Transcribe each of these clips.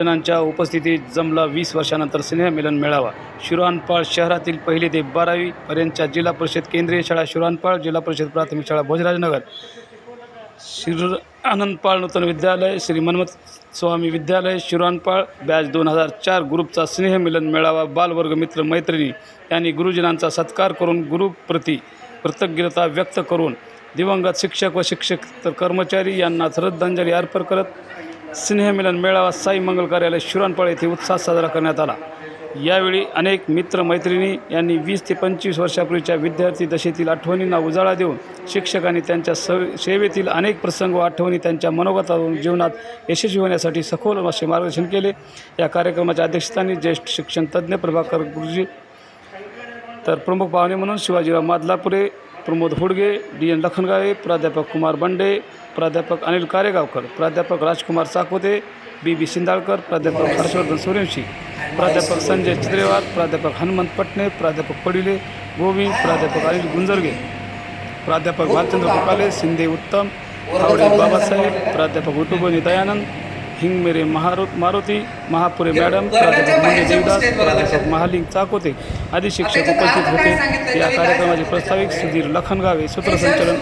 जणांच्या उपस्थितीत जमला वीस वर्षानंतर स्नेहमिलन मेळावा. शिरानपाळ शहरातील पहिली ते बारावी पर्यंतच्या जिल्हा परिषद केंद्रीय शाळा शिरानपाळ जिल्हा परिषद प्राथमिक शाळा भोजराजनगर. शिर आनंदपाळ नूतन विद्यालय श्री मन्मथ स्वामी विद्यालय शिरानपाळ बॅच दोन हजार चार ग्रुपचा स्नेहमिलन मेळावा बालवर्ग मित्र मैत्रिणी यांनी गुरुजनांचा सत्कार करून गुरुप्रती कृतज्ञता व्यक्त करून दिवंगत शिक्षक व शिक्षक तर कर्मचारी यांना श्रद्धांजली अर्पण करत स्नेहमिलन मेळावा साई मंगल कार्यालय शिरानपाळ येथे उत्साह साजरा करण्यात आला. यावेळी अनेक मित्रमैत्रिणी यांनी वीस ते पंचवीस वर्षापूर्वीच्या विद्यार्थी दशेतील आठवणींना उजाळा देऊन शिक्षकांनी त्यांच्या स सेवेतील अनेक प्रसंग व आठवणी त्यांच्या मनोगतावरून जीवनात यशस्वी होण्यासाठी सखोल असे मार्गदर्शन केले. या कार्यक्रमाच्या अध्यक्षस्थानी ज्येष्ठ शिक्षण तज्ज्ञ प्रभाकर गुरुजी तर प्रमुख पाहुणे म्हणून शिवाजीराव मादलापुरे प्रमोद हुडगे डी एन लखनगावे प्राध्यापक कुमार बंडे प्राध्यापक अनिल कारेगावकर प्राध्यापक राजकुमार साकोते बी बी सिंदाळकर प्राध्यापक हर्षवर्धन सूर्यवंशी प्राध्यापक संजय चित्रेवार प्राध्यापक हनुमंत पटणे प्राध्यापक पडिले गोविंद प्राध्यापक अनिल गुंजरगे प्राध्यापक भालचंद्र कुकाले शिंदे उत्तम आवडे बाबासाहेब प्राध्यापक उटुबोनी दयानंद हिंगमेरे महारु मारुती महापुरे मॅडम प्राध्यापक मुंडे देवदास प्राध्यापक महालिंग चाकोते आदी शिक्षक उपस्थित होते. या कार्यक्रमाचे प्रस्ताविक सुधीर लखनगावे सूत्रसंचालन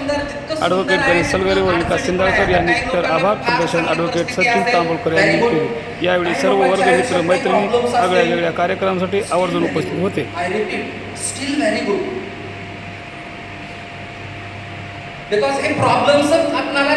ॲडव्होकेट गणेश सलगरे व विकास सिंदाळकर यांनी तर आभार प्रदर्शन ॲडव्होकेट सचिन तांबोळकर यांनी केले. यावेळी सर्व वर्ग मित्र मैत्रिणी आगळ्या वेगळ्या कार्यक्रमासाठी आवर्जून उपस्थित होते. बिकॉज हे प्रॉब्लेम्स आपल्याला